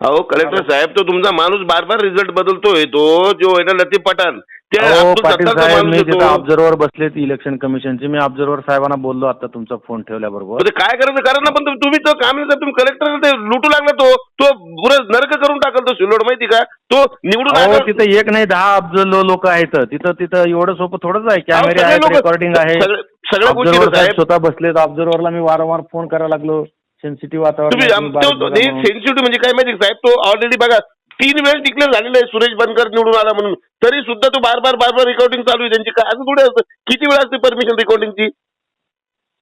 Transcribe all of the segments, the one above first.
अहो कलेक्टर साहेब तो तुमचा माणूस बार बार रिझल्ट बदलतोय तो जो आहे ना लतीफ पठाण. ते हो अब्दुल पाटील सत्तारचा साहेब माणूस मी आहे तिथं तो. ऑब्झर्वर बसलेत इलेक्शन कमिशनचे मी ऑब्झर्वर साहेबांना बोललो आता तुमचा फोन ठेवल्याबरोबर. मग ते काय करायचं? करा ना पण तुम- तुम्ही तो काम नाही तुम्ही कलेक्टर ते लुटू लागला तो. तो पुरं नरक करून टाकल तो सिल्लोड माहिती का? तो निवडून अहो आला- तिथं एक नाही दहा अब्ज लोक आहेत. तिथं तिथं एवढं सोपं थोडंच आहे. अहो, कॅमेरे सगळे आहेत लोकं- रेकॉर्डिंग आहे. सगळे- सगळ्या गोष्टी ऑब्झर्वर आहेत, साहेब साहेब स्वतः बसलेत. ऑब्झर्वरला मी वारंवार फोन करायला लागलो. सेन्सिटिव्ह तुम्ही आम- तो- तो- हे वातावरण सेन्सिटिव्ह म्हणजे काय माहिती साहेब? तो ऑलरेडी बघा तीन वेळेस डिक्लेअर झालेला आहे सुरेश बनकर निवडून आला म्हणून. तरी सुद्धा तो बार बार बार बार रेकॉर्डिंग चालू आहे त्यांची. काय असं थोडे असतं. किती वेळा असते परमिशन रेकॉर्डिंगची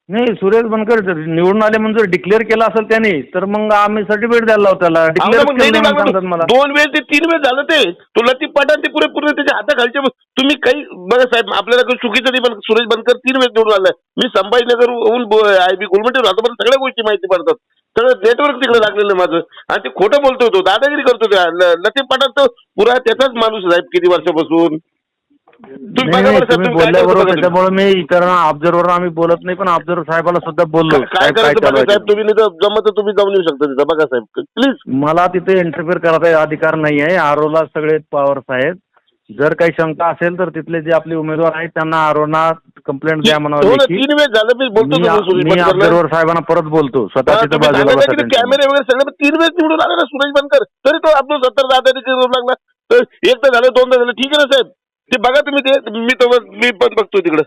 नाही सुरेश बनकर जर निवडून आले म्हणून जर डिक्लेअर केला असेल त्याने तर मग आम्ही सर्टिफिकेट द्यायला लावू त्याला. नाही सांगतात. मला. दोन वेळ ते तीन वेळ झालं ते. तो लतीफ पठाण ते पुरे पूर्ण त्याच्या हाताखालचे तुम्ही काही बघा साहेब आपल्याला काही चुकीचं नाही पण सुरेश बनकर तीन वेळ निवडून आलाय मी संभाजीनगरहून आय बी गुलमटे राहतो पण सगळ्या गोष्टी माहिती पडतात. सगळं नेटवर्क तिकडे लागलेलं आहे माझं. आणि ते खोटं बोलतोय तो दादागिरी करतो त्या. ल- लतीफ पठाण तर पुरा त्याचाच माणूस आहे साहेब किती वर्षापासून. बोलल्याबरोबर. त्याच्यामुळे मी इतर ऑब्झर्वर आम्ही बोलत नाही पण ऑब्झर्वर साहेबाला सुद्धा बोललो. काय करायचं बघा साहेब तुम्ही नाही तर जमत तर तुम्ही जाऊन येऊ शकता तिथं. बघा साहेब प्लीज मला तिथे इंटरफेअर करायचा अधिकार नाही आहे. आरोला सगळे पॉवर्स आहेत. जर काही शंका असेल तर तिथले जे आपले उमेदवार आहेत त्यांना आरोना कंप्लेंट द्या म्हणावं हो. तीन वेळ झालं मी बोलतो मी. ऑब्झर्वर साहेबांना परत बोलतो स्वतः तिथे तुम्ही बाजूला सांगायचं बसा की ते त्यांच्या. कॅमेरे वगैरे सगळे तीन वेळेस निवडून आले ना सुरेश बनकर तरी तो अब्दुल सत्तर दादा करू लागला. तर एकदा झालं दोनदा झालं. ठीक आहे ना साहेब? ते बघा तुम्ही ते मी तो मी पण बघतोय तिकडं.